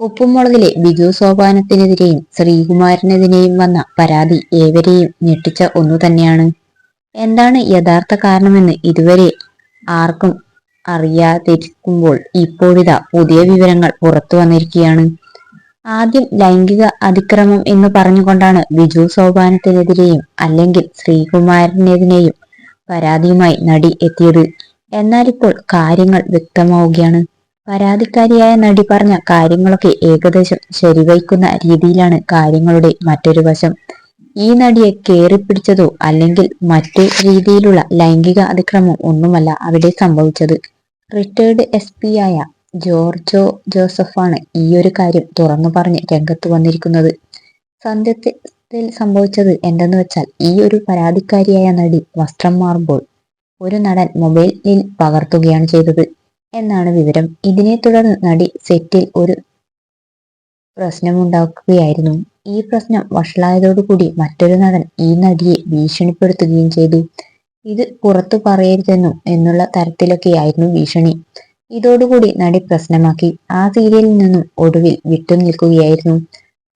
ഉപ്പുമുളകിലെ ബിജു സോപാനത്തിനെതിരെയും ശ്രീകുമാരനെതിരെയും വന്ന പരാതി ഏവരെയും ഞെട്ടിച്ച ഒന്നു തന്നെയാണ്. എന്താണ് യഥാർത്ഥ കാരണമെന്ന് ഇതുവരെ ആർക്കും അറിയാതിരിക്കുമ്പോൾ ഇപ്പോഴിതാ പുതിയ വിവരങ്ങൾ പുറത്തു വന്നിരിക്കുകയാണ്. ആദ്യം ലൈംഗിക അതിക്രമം എന്ന് പറഞ്ഞുകൊണ്ടാണ് ബിജു സോപാനത്തിനെതിരെയും അല്ലെങ്കിൽ ശ്രീകുമാരനെതിരെയും പരാതിയുമായി നടി എത്തിയത്. എന്നാൽ ഇപ്പോൾ കാര്യങ്ങൾ വ്യക്തമാവുകയാണ്. പരാതിക്കാരിയായ നടി പറഞ്ഞ കാര്യങ്ങളൊക്കെ ഏകദേശം ശരിവയ്ക്കുന്ന രീതിയിലാണ് കാര്യങ്ങളുടെ മറ്റൊരു വശം. ഈ നടിയെ കേറിപ്പിടിച്ചതോ അല്ലെങ്കിൽ മറ്റു രീതിയിലുള്ള ലൈംഗിക അതിക്രമം ഒന്നുമല്ല അവിടെ സംഭവിച്ചത്. റിട്ടയർഡ് എസ് പി ആയ ജോർജോ ജോസഫാണ് ഈ ഒരു കാര്യം തുറന്നു പറഞ്ഞ് രംഗത്ത് വന്നിരിക്കുന്നത്. സന്ധ്യത്തിൽ സംഭവിച്ചത് എന്തെന്ന് വെച്ചാൽ ഈ ഒരു പരാതിക്കാരിയായ നടി വസ്ത്രം മാറുമ്പോൾ ഒരു നടൻ മൊബൈലിൽ പകർത്തുകയാണ് ചെയ്തത്. എന്നാണ് വിവരം. ഇതിനെ തുടർന്ന് നടി സെറ്റിൽ ഒരു പ്രശ്നമുണ്ടാക്കുകയായിരുന്നു. ഈ പ്രശ്നം വഷളായതോടുകൂടി മറ്റൊരു നടൻ ഈ നടിയെ ഭീഷണിപ്പെടുത്തുകയും ചെയ്തു. ഇത് പുറത്തു പറയരുതെന്നും എന്നുള്ള തരത്തിലൊക്കെയായിരുന്നു ഭീഷണി. ഇതോടുകൂടി നടി പ്രശ്നമാക്കി. ആ സീരിയലിൽ നിന്നും ഒടുവിൽ വിട്ടുനിൽക്കുകയായിരുന്നു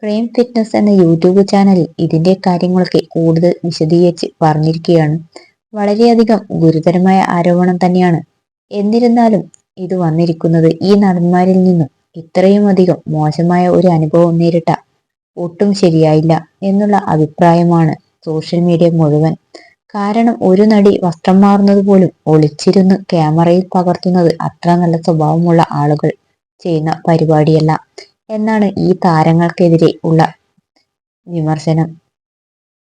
പ്രേം ഫിറ്റ്നസ് എന്ന യൂട്യൂബ് ചാനലിൽ ഇതിന്റെ കാര്യങ്ങളൊക്കെ കൂടുതൽ വിശദീകരിച്ച് പറഞ്ഞിരിക്കുകയാണ്. വളരെയധികം ഗുരുതരമായ ആരോപണം തന്നെയാണ്. എന്നിരുന്നാലും ഇത് വന്നിരിക്കുന്നത് ഈ നടന്മാരിൽ നിന്നും. ഇത്രയും അധികം മോശമായ ഒരു അനുഭവം നേരിട്ട ഒട്ടും ശരിയായില്ല എന്നുള്ള അഭിപ്രായമാണ് സോഷ്യൽ മീഡിയ മുഴുവൻ. കാരണം ഒരു നടി വസ്ത്രം മാറുന്നത് പോലും ഒളിച്ചിരുന്ന് ക്യാമറയിൽ പകർത്തുന്നത് അത്ര നല്ല സ്വഭാവമുള്ള ആളുകൾ ചെയ്യുന്ന പരിപാടിയല്ല. എന്നാണ് ഈ താരങ്ങൾക്കെതിരെ ഉള്ള വിമർശനം.